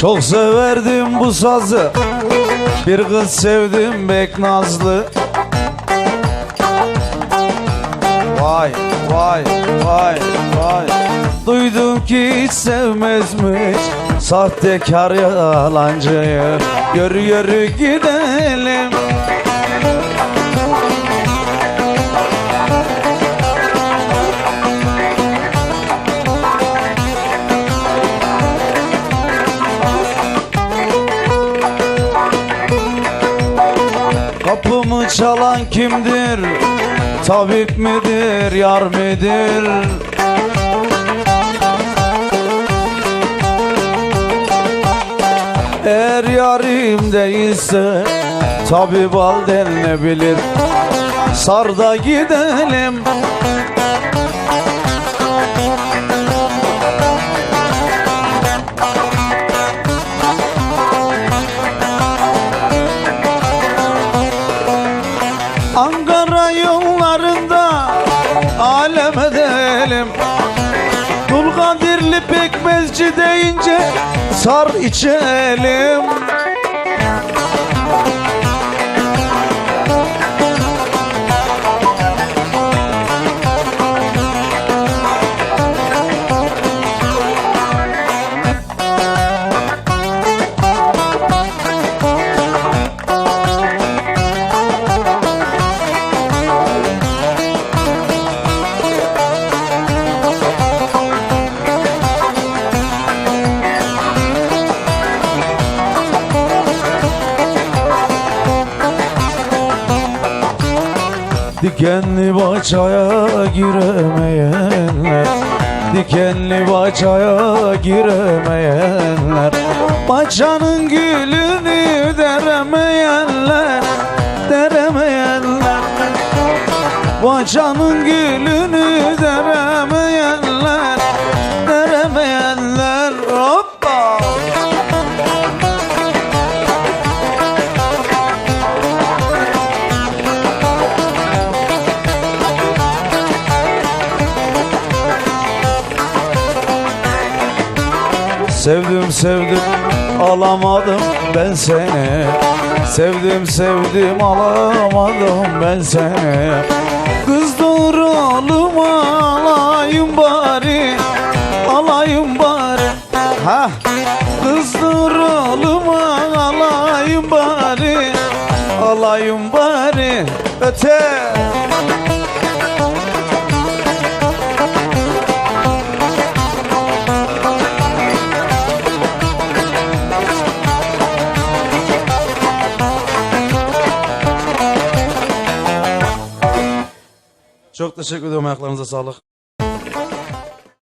Çok severdim bu sazı. Bir kız sevdim bek nazlı. Vay vay vay vay. Duydum ki hiç sevmezmiş Sahtekar yalancıyı. Yürü yürü gidelim Kapımı çalan kimdir? Tabip midir, yar midir? Eğer yarim değilse Tabip al denilebilir Sar da gidelim Dulkadirli pekmezci deyince sar içelim Dikenli baçaya giremeyenler Dikenli baçaya giremeyenler Baçanın gülünü deremeyenler Deremeyenler. Baçanın gülünü Sevdim sevdim alamadım ben seni. Sevdim sevdim alamadım ben seni. Kız doğru alıma alayım bari Alayım bari. Ha? Kız doğru alıma alayım bari Alayım bari. Öte Çok teşekkür ederim ayaklarınıza sağlık